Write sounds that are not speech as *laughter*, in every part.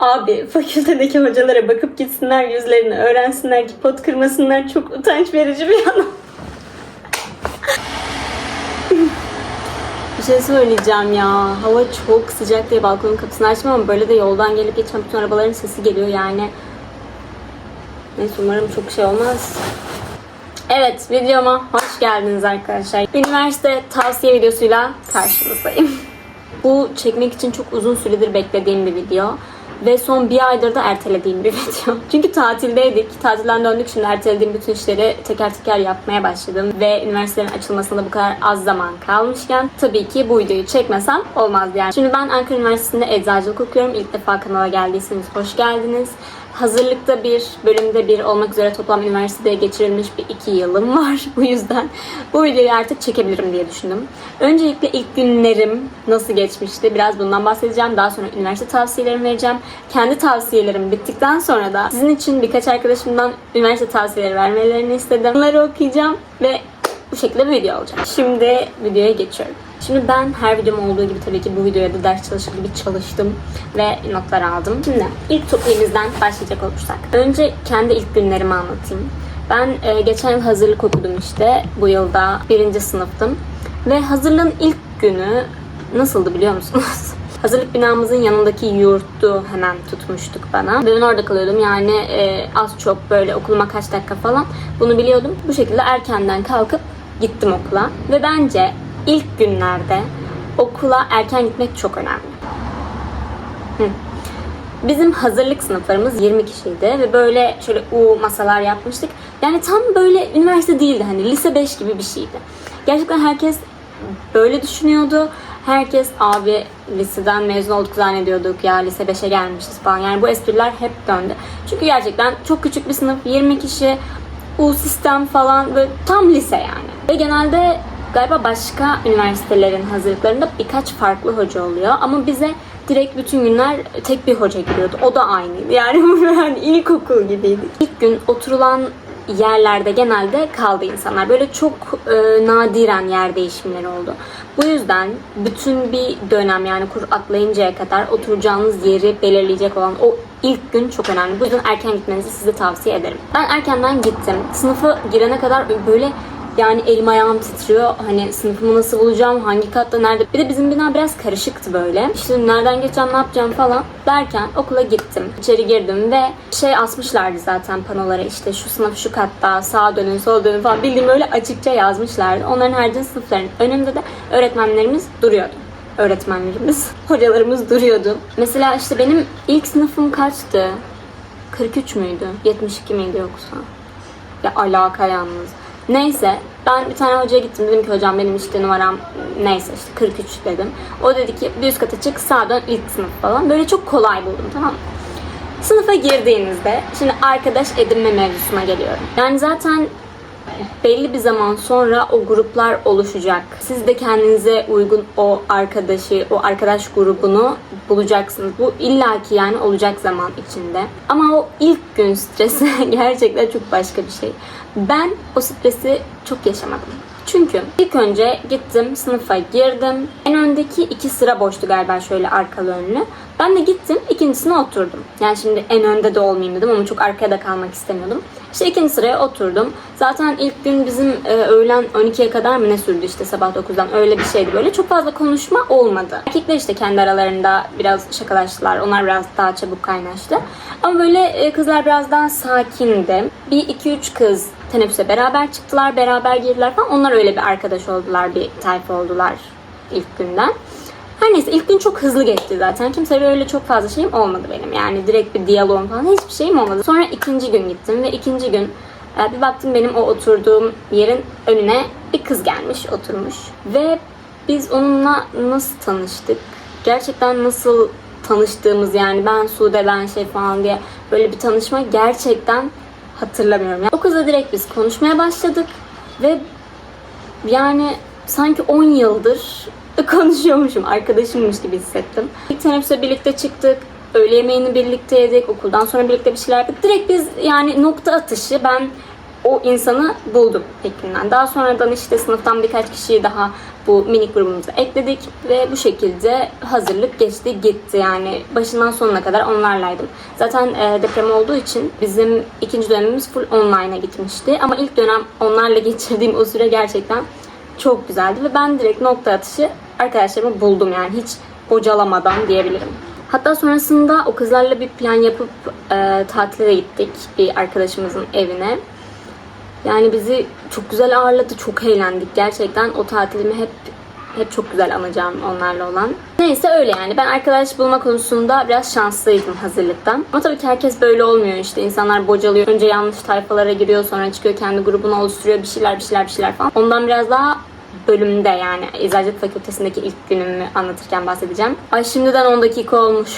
Abi fakültedeki hocalara bakıp gitsinler yüzlerini öğrensinler ki pot kırmasınlar çok utanç verici bir yana. bir şey söyleyeceğim ya. Hava çok sıcak diye balkonun kapısını açtım ama böyle de yoldan gelip geçen bütün arabaların sesi geliyor yani. Neyse umarım çok şey olmaz. Evet videoma hoş geldiniz arkadaşlar. Üniversite tavsiye videosuyla karşınızdayım. Bu çekmek için çok uzun süredir beklediğim bir video. Ve son bir aydır da ertelediğim bir *laughs* video. Çünkü tatildeydik. Tatilden döndük şimdi ertelediğim bütün işleri teker teker yapmaya başladım. Ve üniversitelerin açılmasına bu kadar az zaman kalmışken tabii ki bu videoyu çekmesem olmazdı yani. Şimdi ben Ankara Üniversitesi'nde eczacılık okuyorum. İlk defa kanala geldiyseniz hoş geldiniz. Hazırlıkta bir, bölümde bir olmak üzere toplam üniversitede geçirilmiş bir iki yılım var. *laughs* Bu yüzden bu videoyu artık çekebilirim diye düşündüm. Öncelikle ilk günlerim nasıl geçmişti biraz bundan bahsedeceğim. Daha sonra üniversite tavsiyelerimi vereceğim. Kendi tavsiyelerim bittikten sonra da sizin için birkaç arkadaşımdan üniversite tavsiyeleri vermelerini istedim. Bunları okuyacağım ve bu şekilde bir video olacak. Şimdi videoya geçiyorum. Şimdi ben her videom olduğu gibi tabii ki bu videoya da ders çalışır gibi çalıştım ve notlar aldım. Şimdi ilk toplayımızdan başlayacak olursak. Önce kendi ilk günlerimi anlatayım. Ben e, geçen yıl hazırlık okudum işte. Bu yılda birinci sınıftım. Ve hazırlığın ilk günü nasıldı biliyor musunuz? *laughs* Hazırlık binamızın yanındaki yurttu hemen tutmuştuk bana. Ben orada kalıyordum yani e, az çok böyle okuluma kaç dakika falan bunu biliyordum. Bu şekilde erkenden kalkıp gittim okula. Ve bence ilk günlerde okula erken gitmek çok önemli. Bizim hazırlık sınıflarımız 20 kişiydi ve böyle şöyle U masalar yapmıştık. Yani tam böyle üniversite değildi hani lise 5 gibi bir şeydi. Gerçekten herkes böyle düşünüyordu. Herkes abi liseden mezun olduk zannediyorduk ya lise 5'e gelmişiz falan. Yani bu espriler hep döndü. Çünkü gerçekten çok küçük bir sınıf 20 kişi U sistem falan böyle tam lise yani. Ve genelde galiba başka üniversitelerin hazırlıklarında birkaç farklı hoca oluyor. Ama bize direkt bütün günler tek bir hoca giriyordu. O da aynıydı. Yani *laughs* yani ilkokul gibiydi. İlk gün oturulan yerlerde genelde kaldı insanlar. Böyle çok e, nadiren yer değişimleri oldu. Bu yüzden bütün bir dönem yani kur atlayıncaya kadar oturacağınız yeri belirleyecek olan o ilk gün çok önemli. Bu yüzden erken gitmenizi size tavsiye ederim. Ben erkenden gittim. Sınıfa girene kadar böyle yani elim ayağım titriyor. Hani sınıfımı nasıl bulacağım, hangi katta, nerede. Bir de bizim bina biraz karışıktı böyle. İşte nereden geçeceğim, ne yapacağım falan derken okula gittim. İçeri girdim ve şey asmışlardı zaten panolara işte şu sınıf şu katta, sağa dönün, sola dönün falan. Bildiğim öyle açıkça yazmışlardı. Onların haricinde sınıfların önünde de öğretmenlerimiz duruyordu öğretmenlerimiz, *laughs* hocalarımız duruyordu. Mesela işte benim ilk sınıfım kaçtı? 43 müydü? 72 miydi yoksa? Ya alaka yalnız. Neyse ben bir tane hocaya gittim dedim ki hocam benim işte numaram neyse işte 43 dedim. O dedi ki bir üst kata çık sağa dön ilk sınıf falan. Böyle çok kolay buldum tamam mı? Sınıfa girdiğinizde şimdi arkadaş edinme mevzusuna geliyorum. Yani zaten belli bir zaman sonra o gruplar oluşacak. Siz de kendinize uygun o arkadaşı, o arkadaş grubunu bulacaksınız. Bu illaki yani olacak zaman içinde. Ama o ilk gün stresi *laughs* gerçekten çok başka bir şey. Ben o stresi çok yaşamadım. Çünkü ilk önce gittim sınıfa girdim. En öndeki iki sıra boştu galiba şöyle arkalı önlü. Ben de gittim ikincisine oturdum. Yani şimdi en önde de olmayayım dedim ama çok arkaya da kalmak istemiyordum. İşte ikinci sıraya oturdum. Zaten ilk gün bizim e, öğlen 12'ye kadar mı ne sürdü işte sabah 9'dan öyle bir şeydi böyle. Çok fazla konuşma olmadı. Erkekler işte kendi aralarında biraz şakalaştılar. Onlar biraz daha çabuk kaynaştı. Ama böyle e, kızlar biraz daha sakindi. Bir iki üç kız teneffüse beraber çıktılar, beraber girdiler falan. Onlar öyle bir arkadaş oldular, bir tayfa oldular ilk günden. Her neyse ilk gün çok hızlı geçti zaten. Kimseyle öyle çok fazla şeyim olmadı benim. Yani direkt bir diyalog falan hiçbir şeyim olmadı. Sonra ikinci gün gittim ve ikinci gün e, bir baktım benim o oturduğum yerin önüne bir kız gelmiş, oturmuş. Ve biz onunla nasıl tanıştık? Gerçekten nasıl tanıştığımız yani ben Sude ben şey falan diye böyle bir tanışma gerçekten hatırlamıyorum. Yani o kızla direkt biz konuşmaya başladık ve yani sanki 10 yıldır konuşuyormuşum, arkadaşımmış gibi hissettim. İlk teneffüse birlikte çıktık, öğle yemeğini birlikte yedik, okuldan sonra birlikte bir şeyler yaptık. Direkt biz yani nokta atışı ben o insanı buldum ilk günden. Daha sonradan işte sınıftan birkaç kişiyi daha bu minik grubumuza ekledik ve bu şekilde hazırlık geçti gitti yani başından sonuna kadar onlarlaydım. Zaten e, deprem olduğu için bizim ikinci dönemimiz full online'a gitmişti ama ilk dönem onlarla *laughs* geçirdiğim o süre gerçekten çok güzeldi ve ben direkt nokta atışı arkadaşlarımı buldum yani hiç bocalamadan diyebilirim. Hatta sonrasında o kızlarla bir plan yapıp e, tatile gittik bir arkadaşımızın evine. Yani bizi çok güzel ağırladı, çok eğlendik. Gerçekten o tatilimi hep hep çok güzel anacağım onlarla olan. Neyse öyle yani. Ben arkadaş bulma konusunda biraz şanslıydım hazırlıktan. Ama tabii ki herkes böyle olmuyor işte. İnsanlar bocalıyor. Önce yanlış tayfalara giriyor, sonra çıkıyor kendi grubunu oluşturuyor. Bir şeyler bir şeyler bir şeyler falan. Ondan biraz daha bölümde yani Eczacılık Fakültesindeki ilk günümü anlatırken bahsedeceğim. Ay şimdiden 10 dakika olmuş.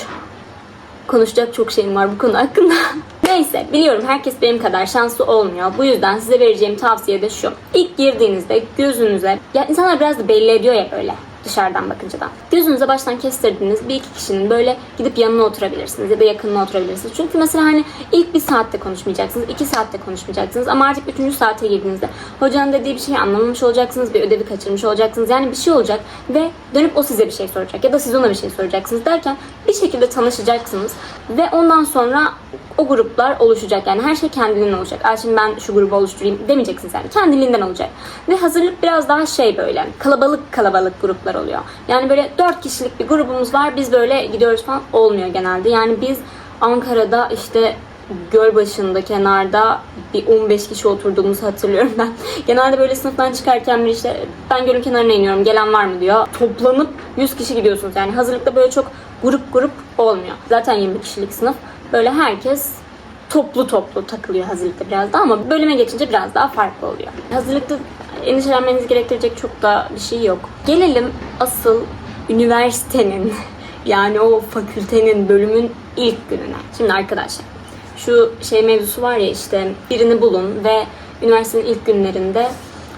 Konuşacak çok şeyim var bu konu hakkında. *laughs* Neyse biliyorum herkes benim kadar şanslı olmuyor. Bu yüzden size vereceğim tavsiye de şu. İlk girdiğinizde gözünüze, ya insanlar biraz da belli ediyor ya böyle dışarıdan bakınca da. Gözünüze baştan kestirdiğiniz bir iki kişinin böyle gidip yanına oturabilirsiniz ya da yakınına oturabilirsiniz. Çünkü mesela hani ilk bir saatte konuşmayacaksınız, iki saatte konuşmayacaksınız ama artık üçüncü saate girdiğinizde hocanın dediği bir şeyi anlamamış olacaksınız, bir ödevi kaçırmış olacaksınız. Yani bir şey olacak ve dönüp o size bir şey soracak ya da siz ona bir şey soracaksınız derken bir şekilde tanışacaksınız ve ondan sonra o gruplar oluşacak. Yani her şey kendiliğinden olacak. Aa şimdi ben şu grubu oluşturayım demeyeceksiniz yani. Kendiliğinden olacak. Ve hazırlık biraz daha şey böyle kalabalık kalabalık gruplar oluyor. Yani böyle 4 kişilik bir grubumuz var. Biz böyle gidiyoruz falan olmuyor genelde. Yani biz Ankara'da işte göl başında kenarda bir 15 kişi oturduğumuzu hatırlıyorum ben. *laughs* Genelde böyle sınıftan çıkarken bir işte ben gölün kenarına iniyorum gelen var mı diyor. Toplanıp 100 kişi gidiyorsunuz yani hazırlıkta böyle çok grup grup olmuyor. Zaten 20 kişilik sınıf. Böyle herkes toplu toplu takılıyor hazırlıkta biraz daha ama bölüme geçince biraz daha farklı oluyor. Hazırlıkta endişelenmeniz gerektirecek çok da bir şey yok. Gelelim asıl üniversitenin *laughs* yani o fakültenin bölümün ilk gününe. Şimdi arkadaşlar şu şey mevzusu var ya işte birini bulun ve üniversitenin ilk günlerinde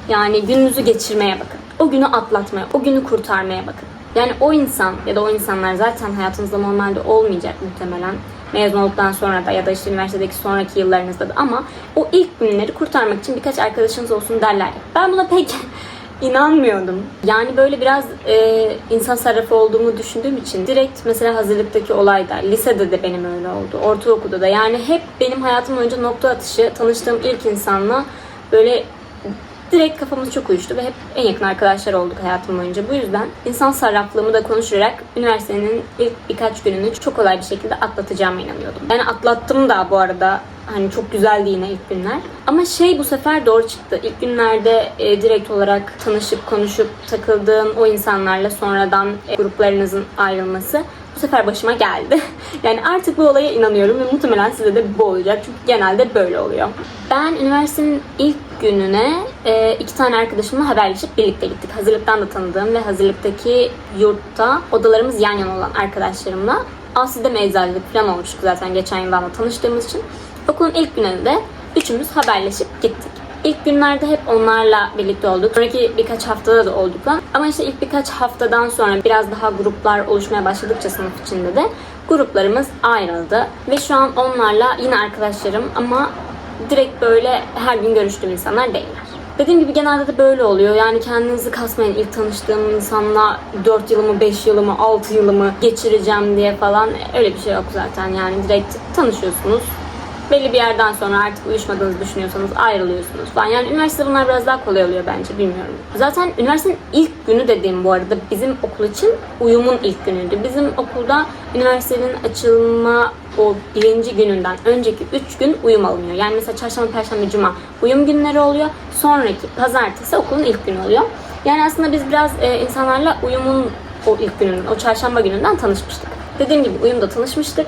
yani gününüzü geçirmeye bakın. O günü atlatmaya, o günü kurtarmaya bakın. Yani o insan ya da o insanlar zaten hayatınızda normalde olmayacak muhtemelen. Mezun olduktan sonra da ya da işte üniversitedeki sonraki yıllarınızda da ama o ilk günleri kurtarmak için birkaç arkadaşınız olsun derler. Ben buna pek *laughs* inanmıyordum. Yani böyle biraz e, insan sarrafı olduğumu düşündüğüm için direkt mesela hazırlıktaki olayda, lisede de benim öyle oldu, ortaokulda da yani hep benim hayatım boyunca nokta atışı tanıştığım ilk insanla böyle direkt kafamız çok uyuştu ve hep en yakın arkadaşlar olduk hayatım boyunca. Bu yüzden insan sarraflığımı da konuşarak üniversitenin ilk birkaç gününü çok kolay bir şekilde atlatacağıma inanıyordum. Yani atlattım da bu arada hani çok güzeldi yine ilk günler. Ama şey bu sefer doğru çıktı. İlk günlerde e, direkt olarak tanışıp konuşup takıldığın o insanlarla sonradan e, gruplarınızın ayrılması bu sefer başıma geldi. *laughs* yani artık bu olaya inanıyorum ve muhtemelen size de bu olacak. Çünkü genelde böyle oluyor. Ben üniversitenin ilk gününe e, iki tane arkadaşımla haberleşip birlikte gittik. Hazırlıktan da tanıdığım ve hazırlıktaki yurtta odalarımız yan yana olan arkadaşlarımla Asi'de meczacılık falan olmuştuk zaten geçen yıldan da tanıştığımız için. Okulun ilk gününde üçümüz haberleşip gittik. İlk günlerde hep onlarla birlikte olduk. Sonraki birkaç haftada da olduk. Ama işte ilk birkaç haftadan sonra biraz daha gruplar oluşmaya başladıkça sınıf içinde de gruplarımız ayrıldı. Ve şu an onlarla yine arkadaşlarım ama direkt böyle her gün görüştüğüm insanlar değiller. Dediğim gibi genelde de böyle oluyor. Yani kendinizi kasmayın ilk tanıştığım insanla 4 yılımı, 5 yılımı, 6 yılımı geçireceğim diye falan. Öyle bir şey yok zaten yani direkt tanışıyorsunuz belli bir yerden sonra artık uyuşmadığınızı düşünüyorsanız ayrılıyorsunuz falan. Yani üniversite bunlar biraz daha kolay oluyor bence bilmiyorum. Zaten üniversitenin ilk günü dediğim bu arada bizim okul için uyumun ilk günüydü. Bizim okulda üniversitenin açılma o birinci gününden önceki üç gün uyum alınıyor. Yani mesela çarşamba, perşembe, cuma uyum günleri oluyor. Sonraki pazartesi okulun ilk günü oluyor. Yani aslında biz biraz e, insanlarla uyumun o ilk gününden, o çarşamba gününden tanışmıştık. Dediğim gibi uyumda tanışmıştık.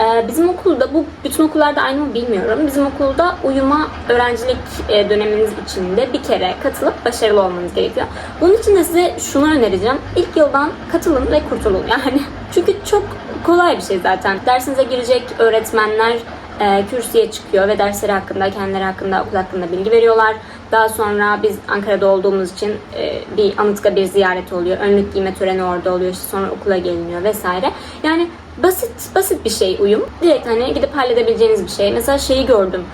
Ee, bizim okulda, bu bütün okullarda aynı mı bilmiyorum. Bizim okulda uyuma öğrencilik e, döneminiz içinde bir kere katılıp başarılı olmanız gerekiyor. Bunun için de size şunu önereceğim. İlk yıldan katılın ve kurtulun *laughs* yani. Çünkü çok kolay bir şey zaten. Dersinize girecek öğretmenler e, kürsüye çıkıyor ve dersleri hakkında, kendileri hakkında, okul hakkında bilgi veriyorlar. Daha sonra biz Ankara'da olduğumuz için e, bir Anıtkabir ziyareti oluyor. Önlük giyme töreni orada oluyor. İşte sonra okula geliniyor vesaire. Yani basit basit bir şey uyum. Direkt hani gidip halledebileceğiniz bir şey. Mesela şeyi gördüm.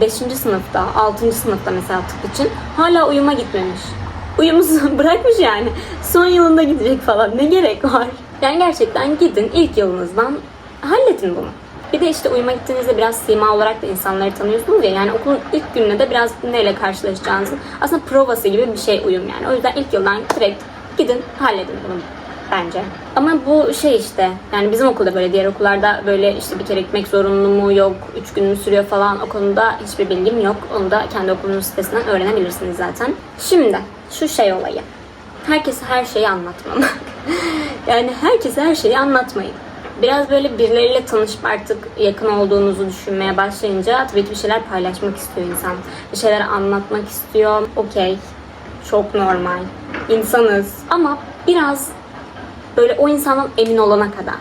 5. sınıfta, 6. sınıfta mesela tıp için hala uyuma gitmemiş. Uyumu *laughs* bırakmış yani. Son yılında gidecek falan. Ne gerek var? Yani gerçekten gidin ilk yılınızdan halledin bunu. Bir de işte uyuma gittiğinizde biraz sima olarak da insanları tanıyorsunuz ya. Yani okulun ilk gününe de biraz neyle karşılaşacağınızın aslında provası gibi bir şey uyum yani. O yüzden ilk yıldan direkt gidin halledin bunu bence. Ama bu şey işte yani bizim okulda böyle diğer okullarda böyle işte bir kere gitmek zorunlu mu yok, üç gün mü sürüyor falan o konuda hiçbir bilgim yok. Onu da kendi okulunun sitesinden öğrenebilirsiniz zaten. Şimdi şu şey olayı. Herkese her şeyi anlatmamak. *laughs* yani herkese her şeyi anlatmayın. Biraz böyle birileriyle tanışıp artık yakın olduğunuzu düşünmeye başlayınca tabii ki bir şeyler paylaşmak istiyor insan. Bir şeyler anlatmak istiyor. Okey. Çok normal. İnsanız. Ama biraz böyle o insandan emin olana kadar.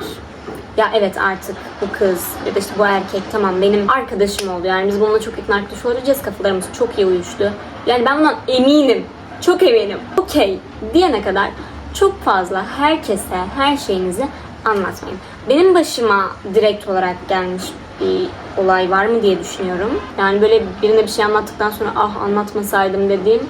Ya evet artık bu kız ya da işte bu erkek tamam benim arkadaşım oldu. Yani biz bununla çok yakın arkadaş olacağız. Kafalarımız çok iyi uyuştu. Yani ben bundan eminim. Çok eminim. Okey diyene kadar çok fazla herkese her şeyinizi anlatmayın. Benim başıma direkt olarak gelmiş bir olay var mı diye düşünüyorum. Yani böyle birine bir şey anlattıktan sonra ah anlatmasaydım dediğim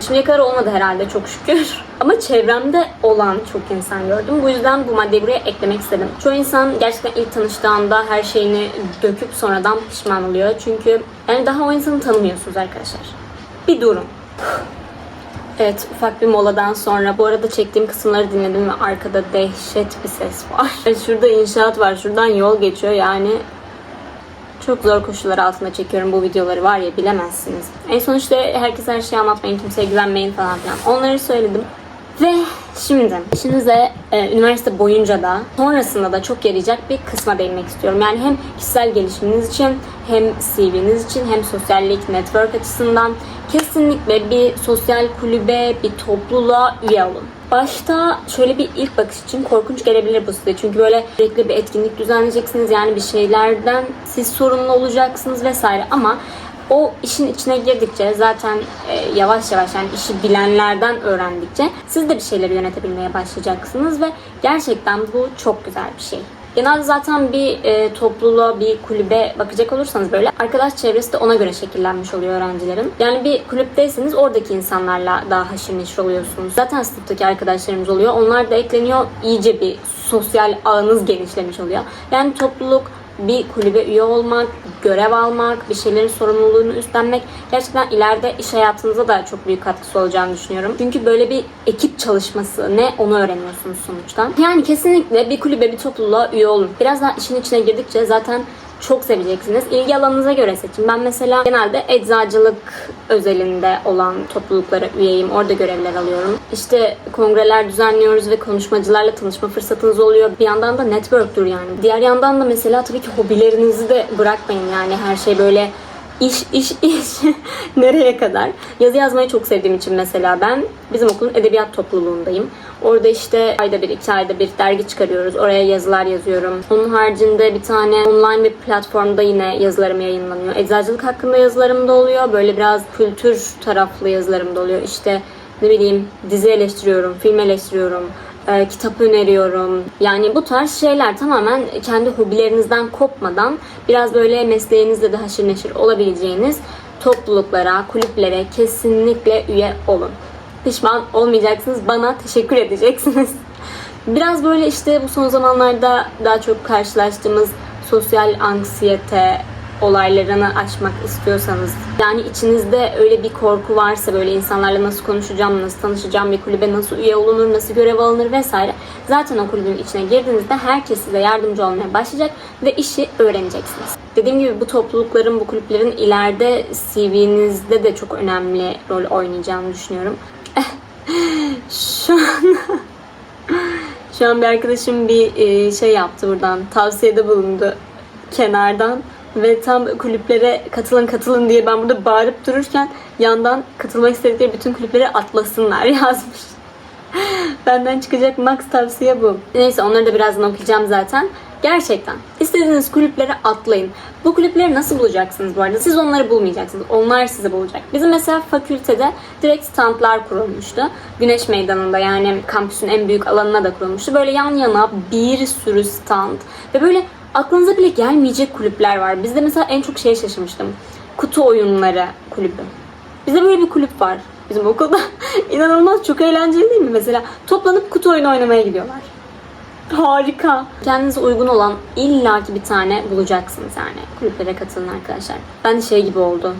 Şimdiye kadar olmadı herhalde çok şükür. *laughs* Ama çevremde olan çok insan gördüm. Bu yüzden bu maddeyi buraya eklemek istedim. Çoğu insan gerçekten ilk tanıştığında her şeyini döküp sonradan pişman oluyor. Çünkü yani daha o insanı tanımıyorsunuz arkadaşlar. Bir durun. *sighs* Evet ufak bir moladan sonra bu arada çektiğim kısımları dinledim ve arkada dehşet bir ses var. *laughs* Şurada inşaat var. Şuradan yol geçiyor yani çok zor koşullar altında çekiyorum bu videoları var ya bilemezsiniz. En son işte herkese her şeyi anlatmayın, kimseye güvenmeyin falan filan. Onları söyledim. Ve şimdi işinize e, üniversite boyunca da sonrasında da çok yarayacak bir kısma değinmek istiyorum. Yani hem kişisel gelişiminiz için hem CV'niz için hem sosyallik, network açısından kesinlikle bir sosyal kulübe, bir topluluğa üye olun. Başta şöyle bir ilk bakış için korkunç gelebilir bu size. Çünkü böyle sürekli bir etkinlik düzenleyeceksiniz. Yani bir şeylerden siz sorumlu olacaksınız vesaire. Ama o işin içine girdikçe zaten e, yavaş yavaş yani işi bilenlerden öğrendikçe siz de bir şeyleri yönetebilmeye başlayacaksınız ve gerçekten bu çok güzel bir şey. Genelde zaten bir e, topluluğa, bir kulübe bakacak olursanız böyle arkadaş çevresi de ona göre şekillenmiş oluyor öğrencilerin. Yani bir kulüpteyseniz oradaki insanlarla daha haşır neşir oluyorsunuz. Zaten sınıftaki arkadaşlarımız oluyor. Onlar da ekleniyor. İyice bir sosyal ağınız genişlemiş oluyor. Yani topluluk, bir kulübe üye olmak, görev almak, bir şeylerin sorumluluğunu üstlenmek gerçekten ileride iş hayatınıza da çok büyük katkısı olacağını düşünüyorum. Çünkü böyle bir ekip çalışması ne onu öğreniyorsunuz sonuçta. Yani kesinlikle bir kulübe, bir topluluğa üye olun. Biraz daha işin içine girdikçe zaten çok seveceksiniz. İlgi alanınıza göre seçin. Ben mesela genelde eczacılık özelinde olan topluluklara üyeyim. Orada görevler alıyorum. İşte kongreler düzenliyoruz ve konuşmacılarla tanışma fırsatınız oluyor. Bir yandan da network'tur yani. Diğer yandan da mesela tabii ki hobilerinizi de bırakmayın yani her şey böyle iş iş iş *laughs* nereye kadar? Yazı yazmayı çok sevdiğim için mesela ben bizim okulun edebiyat topluluğundayım. Orada işte ayda bir, iki ayda bir dergi çıkarıyoruz. Oraya yazılar yazıyorum. Onun haricinde bir tane online bir platformda yine yazılarım yayınlanıyor. Eczacılık hakkında yazılarım da oluyor. Böyle biraz kültür taraflı yazılarım da oluyor. İşte ne bileyim dizi eleştiriyorum, film eleştiriyorum e, kitap öneriyorum. Yani bu tarz şeyler tamamen kendi hobilerinizden kopmadan biraz böyle mesleğinizde de haşır neşir olabileceğiniz topluluklara, kulüplere kesinlikle üye olun. Pişman olmayacaksınız, bana teşekkür edeceksiniz. *laughs* Biraz böyle işte bu son zamanlarda daha çok karşılaştığımız sosyal anksiyete, olaylarını aşmak istiyorsanız yani içinizde öyle bir korku varsa böyle insanlarla nasıl konuşacağım, nasıl tanışacağım, bir kulübe nasıl üye olunur, nasıl görev alınır vesaire zaten o kulübün içine girdiğinizde herkes size yardımcı olmaya başlayacak ve işi öğreneceksiniz. Dediğim gibi bu toplulukların, bu kulüplerin ileride CV'nizde de çok önemli rol oynayacağını düşünüyorum. Şu an *laughs* şu an bir arkadaşım bir e, şey yaptı buradan tavsiyede bulundu kenardan ve tam kulüplere katılın katılın diye ben burada bağırıp dururken yandan katılmak istedikleri bütün kulüplere atlasınlar *laughs* yazmış. Benden çıkacak max tavsiye bu. Neyse onları da birazdan okuyacağım zaten. Gerçekten istediğiniz kulüplere atlayın. Bu kulüpleri nasıl bulacaksınız bu arada? Siz onları bulmayacaksınız. Onlar sizi bulacak. Bizim mesela fakültede direkt standlar kurulmuştu. Güneş Meydanı'nda yani kampüsün en büyük alanına da kurulmuştu. Böyle yan yana bir sürü stand ve böyle aklınıza bile gelmeyecek kulüpler var. Bizde mesela en çok şeye şaşırmıştım. Kutu oyunları kulübü. Bizde böyle bir kulüp var bizim okulda. *laughs* İnanılmaz çok eğlenceli değil mi? Mesela toplanıp kutu oyunu oynamaya gidiyorlar. Harika. Kendinize uygun olan illaki bir tane bulacaksınız yani. Kulüplere katılın arkadaşlar. Ben de şey gibi oldu.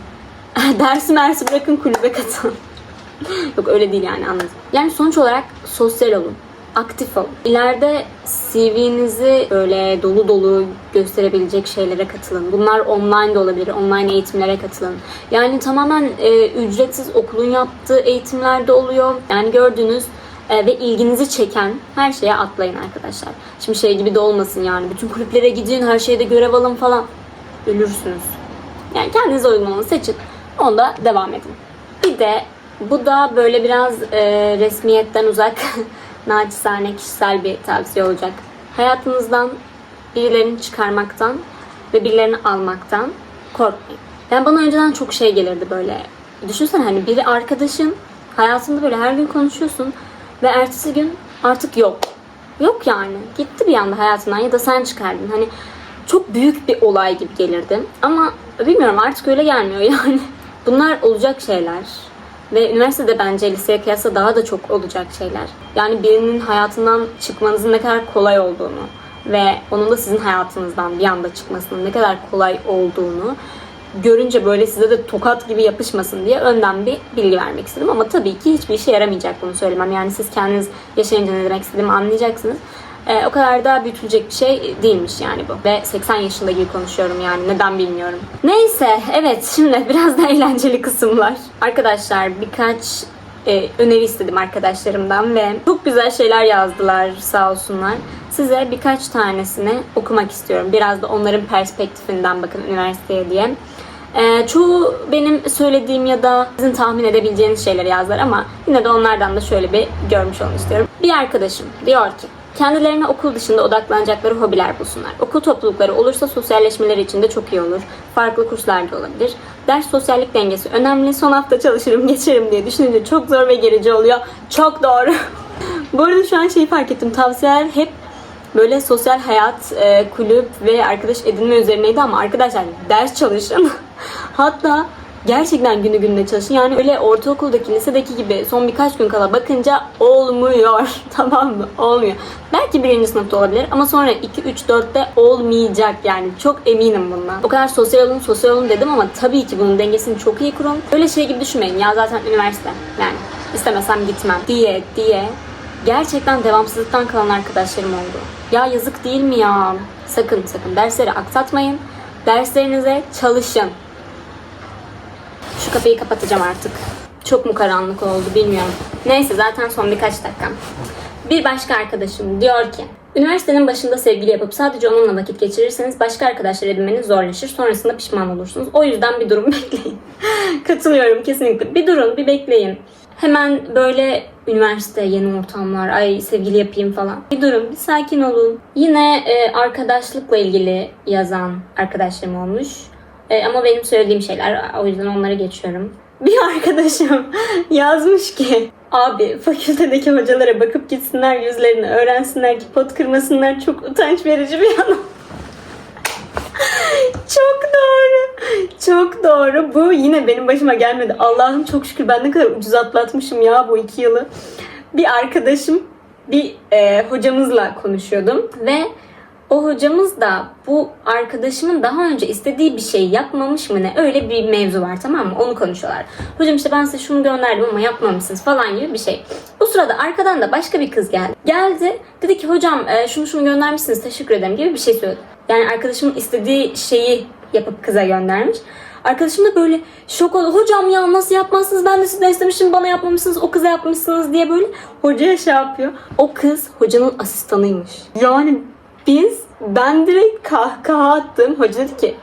*laughs* Dersi mersi bırakın kulübe katılın. *laughs* Yok öyle değil yani anladım. Yani sonuç olarak sosyal olun. Aktif olun. İleride CV'nizi böyle dolu dolu gösterebilecek şeylere katılın. Bunlar online de olabilir. Online eğitimlere katılın. Yani tamamen e, ücretsiz okulun yaptığı eğitimler de oluyor. Yani gördüğünüz e, ve ilginizi çeken her şeye atlayın arkadaşlar. Şimdi şey gibi de olmasın yani. Bütün kulüplere gidin, her şeyde görev alın falan. Ölürsünüz. Yani kendinize uygun olanı seçin. Onda devam edin. Bir de bu da böyle biraz e, resmiyetten uzak, *laughs* naçizane kişisel bir tavsiye olacak. Hayatınızdan birilerini çıkarmaktan ve birilerini almaktan korkmayın. Yani bana önceden çok şey gelirdi böyle. Düşünsene hani biri arkadaşın hayatında böyle her gün konuşuyorsun ve ertesi gün artık yok. Yok yani. Gitti bir anda hayatından ya da sen çıkardın. Hani çok büyük bir olay gibi gelirdi. Ama bilmiyorum artık öyle gelmiyor *laughs* yani. Bunlar olacak şeyler. Ve üniversitede bence liseye kıyasla daha da çok olacak şeyler. Yani birinin hayatından çıkmanızın ne kadar kolay olduğunu ve onun da sizin hayatınızdan bir anda çıkmasının ne kadar kolay olduğunu görünce böyle size de tokat gibi yapışmasın diye önden bir bilgi vermek istedim. Ama tabii ki hiçbir işe yaramayacak bunu söylemem. Yani siz kendiniz yaşayınca ne demek istediğimi anlayacaksınız. Ee, o kadar da büyütülecek bir şey değilmiş yani bu. Ve 80 yaşında gibi konuşuyorum yani neden bilmiyorum. Neyse evet şimdi biraz da eğlenceli kısımlar. Arkadaşlar birkaç e, öneri istedim arkadaşlarımdan ve çok güzel şeyler yazdılar sağ olsunlar. Size birkaç tanesini okumak istiyorum. Biraz da onların perspektifinden bakın üniversiteye diye. Ee, çoğu benim söylediğim ya da sizin tahmin edebileceğiniz şeyleri yazdılar ama yine de onlardan da şöyle bir görmüş olmak istiyorum. Bir arkadaşım diyor ki Kendilerine okul dışında odaklanacakları hobiler bulsunlar. Okul toplulukları olursa sosyalleşmeleri için de çok iyi olur. Farklı kurslar da olabilir. Ders sosyallik dengesi önemli. Son hafta çalışırım, *laughs* geçerim diye düşününce çok zor ve gerici oluyor. Çok doğru. *laughs* Bu arada şu an şeyi fark ettim. Tavsiyeler hep böyle sosyal hayat, e, kulüp ve arkadaş edinme üzerineydi ama arkadaşlar ders çalışın. *laughs* Hatta gerçekten günü gününe çalışın. Yani öyle ortaokuldaki, lisedeki gibi son birkaç gün kala bakınca olmuyor. *laughs* tamam mı? Olmuyor. Belki birinci sınıfta olabilir ama sonra 2, 3, 4'te olmayacak yani. Çok eminim bundan. O kadar sosyal olun, sosyal olun dedim ama tabii ki bunun dengesini çok iyi kurun. Öyle şey gibi düşünmeyin. Ya zaten üniversite. Yani istemesem gitmem diye diye gerçekten devamsızlıktan kalan arkadaşlarım oldu. Ya yazık değil mi ya? Sakın sakın dersleri aksatmayın. Derslerinize çalışın. Şu kapıyı kapatacağım artık. Çok mu karanlık oldu bilmiyorum. Neyse zaten son birkaç dakikam. Bir başka arkadaşım diyor ki Üniversitenin başında sevgili yapıp sadece onunla vakit geçirirseniz başka arkadaşlar edinmeniz zorlaşır. Sonrasında pişman olursunuz. O yüzden bir durum *laughs* bekleyin. Katılıyorum kesinlikle. Bir durun, bir bekleyin. Hemen böyle üniversite, yeni ortamlar, ay sevgili yapayım falan. Bir durun, bir sakin olun. Yine e, arkadaşlıkla ilgili yazan arkadaşlarım olmuş. E, ama benim söylediğim şeyler o yüzden onları geçiyorum. *laughs* Bir arkadaşım *laughs* yazmış ki abi fakültedeki hocalara bakıp gitsinler yüzlerini öğrensinler ki pot kırmasınlar çok utanç verici bir yanı. *laughs* çok doğru. Çok doğru. Bu yine benim başıma gelmedi. Allah'ım çok şükür ben ne kadar ucuz atlatmışım ya bu iki yılı. Bir arkadaşım bir e, hocamızla konuşuyordum ve o hocamız da bu arkadaşımın daha önce istediği bir şey yapmamış mı ne öyle bir mevzu var tamam mı onu konuşuyorlar. Hocam işte ben size şunu gönderdim ama yapmamışsınız falan gibi bir şey. Bu sırada arkadan da başka bir kız geldi. Geldi dedi ki hocam e, şunu şunu göndermişsiniz teşekkür ederim gibi bir şey söyledi. Yani arkadaşımın istediği şeyi yapıp kıza göndermiş. Arkadaşım da böyle şok oldu. Hocam ya nasıl yapmazsınız? Ben de sizden istemiştim bana yapmamışsınız. O kıza yapmışsınız diye böyle hocaya şey yapıyor. O kız hocanın asistanıymış. Yani biz ben direkt kahkaha attım. Hoca dedi ki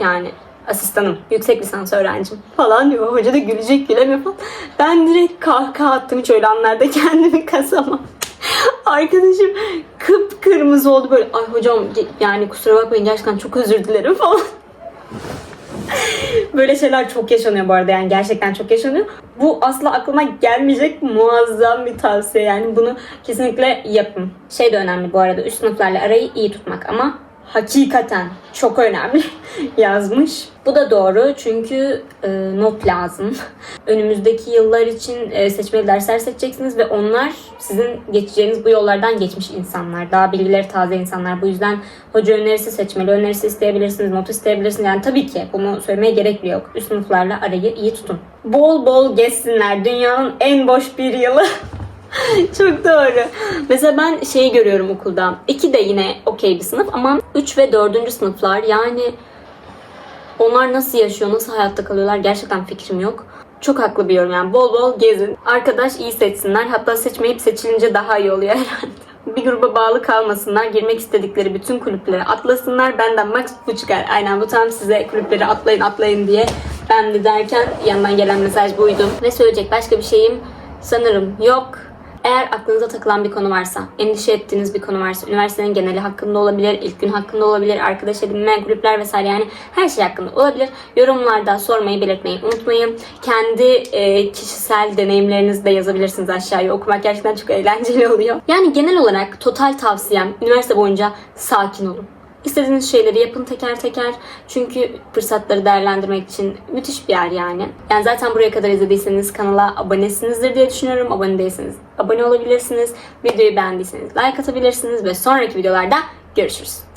yani asistanım, yüksek lisans öğrencim falan diyor. Hoca da gülecek gülemiyor falan. Ben direkt kahkaha attım hiç öyle anlarda *laughs* kendimi kasamam. Arkadaşım kıpkırmızı oldu böyle. Ay hocam yani kusura bakmayın gerçekten çok özür dilerim falan. *laughs* Böyle şeyler çok yaşanıyor bu arada yani gerçekten çok yaşanıyor. Bu asla aklıma gelmeyecek muazzam bir tavsiye yani bunu kesinlikle yapın. Şey de önemli bu arada üst sınıflarla arayı iyi tutmak ama hakikaten çok önemli *laughs* yazmış. Bu da doğru çünkü e, not lazım. *laughs* Önümüzdeki yıllar için e, seçmeli dersler seçeceksiniz ve onlar sizin geçeceğiniz bu yollardan geçmiş insanlar. Daha bilgileri taze insanlar. Bu yüzden hoca önerisi seçmeli önerisi isteyebilirsiniz, not isteyebilirsiniz. Yani tabii ki bunu söylemeye gerek bile yok. Üst sınıflarla arayı iyi tutun. Bol bol gezsinler. Dünyanın en boş bir yılı. *laughs* *laughs* Çok doğru. Mesela ben şeyi görüyorum okulda. İki de yine okey bir sınıf ama 3 ve 4. sınıflar yani onlar nasıl yaşıyor, nasıl hayatta kalıyorlar gerçekten fikrim yok. Çok haklı bir yorum yani. Bol bol gezin. Arkadaş iyi seçsinler. Hatta seçmeyip seçilince daha iyi oluyor herhalde. *laughs* Bir gruba bağlı kalmasınlar. Girmek istedikleri bütün kulüplere atlasınlar. Benden max bu çıkar. Aynen bu tam size kulüpleri atlayın atlayın diye. Ben de derken yandan gelen mesaj buydu. Ve söyleyecek başka bir şeyim sanırım yok. Eğer aklınıza takılan bir konu varsa, endişe ettiğiniz bir konu varsa, üniversitenin geneli hakkında olabilir, ilk gün hakkında olabilir, arkadaş edinme, gruplar vesaire yani her şey hakkında olabilir. Yorumlarda sormayı, belirtmeyi unutmayın. Kendi e, kişisel deneyimlerinizi de yazabilirsiniz aşağıya. Okumak gerçekten çok eğlenceli oluyor. Yani genel olarak total tavsiyem üniversite boyunca sakin olun. İstediğiniz şeyleri yapın teker teker. Çünkü fırsatları değerlendirmek için müthiş bir yer yani. Yani zaten buraya kadar izlediyseniz kanala abonesinizdir diye düşünüyorum. Abone değilseniz abone olabilirsiniz. Videoyu beğendiyseniz like atabilirsiniz ve sonraki videolarda görüşürüz.